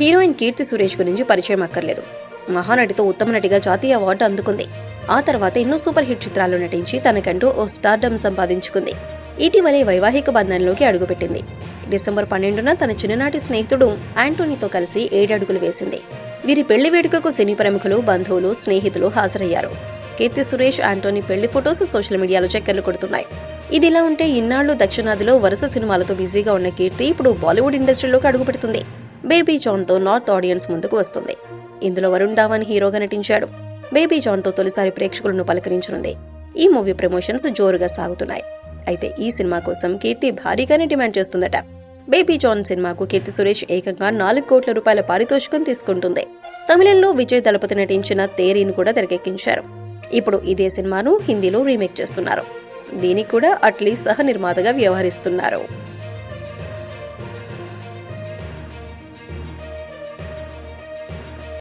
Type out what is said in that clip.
Heroine Keerthy Suresh గురించి పరిచయం అక్కర్లేదు. మహానటితో ఉత్తమ నటిగా జాతీయ అవార్డు అందుకుంది. ఆ తర్వాత ఎన్నో సూపర్ హిట్ చిత్రాల్లో నటించి తనకంటూ ఓ స్టార్డమ్ సంపాదించుకుంది. ఇటీవలే వైవాహిక బంధంలోకి అడుగుపెట్టింది. డిసెంబర్ పన్నెండున తన చిన్ననాటి స్నేహితుడు యాంటోనీతో కలిసి ఏడడుగులు వేసింది. వీరి పెళ్ళి వేడుకకు సినీ ప్రముఖులు బంధువులు స్నేహితులు హాజరయ్యారు. కీర్తి సురేష్ యాంటోనీ పెళ్ళి ఫొటోస్ సోషల్ మీడియాలో చక్కర్లు కొడుతున్నాయి. ఇదిలా ఉంటే ఇన్నాళ్ళు దక్షిణాదిలో వరుస సినిమాలతో బిజీగా ఉన్న కీర్తి ఇప్పుడు బాలీవుడ్ ఇండస్ట్రీలోకి అడుగుపెడుతుంది. బేబీ జాన్తో నార్త్ ఆడియన్స్ ముందుకు వస్తుంది. ఇందులో వరుణ్ ధావన్ హీరోగా నటించాడు. బేబీ జాన్తో తొలిసారి ప్రేక్షకులను పలకరించనుంది. ఈ మూవీ ప్రమోషన్స్ జోరుగా సాగుతున్నాయి. అయితే ఈ సినిమా కోసం కీర్తి భారీగానే డిమాండ్ చేస్తుందట. బేబీ జాన్ సినిమాకు కీర్తి సురేష్ ఏకంగా నాలుగు కోట్ల రూపాయల పారితోషికం తీసుకుంటుంది. తమిళంలో విజయ్ దళపతి నటించిన తేరీని కూడా తెరకెక్కించారు. ఇప్పుడు ఇదే సినిమాను హిందీలో రీమేక్ చేస్తున్నారు. దీనికి కూడా అట్లీ సహ నిర్మాతగా వ్యవహరిస్తున్నారు.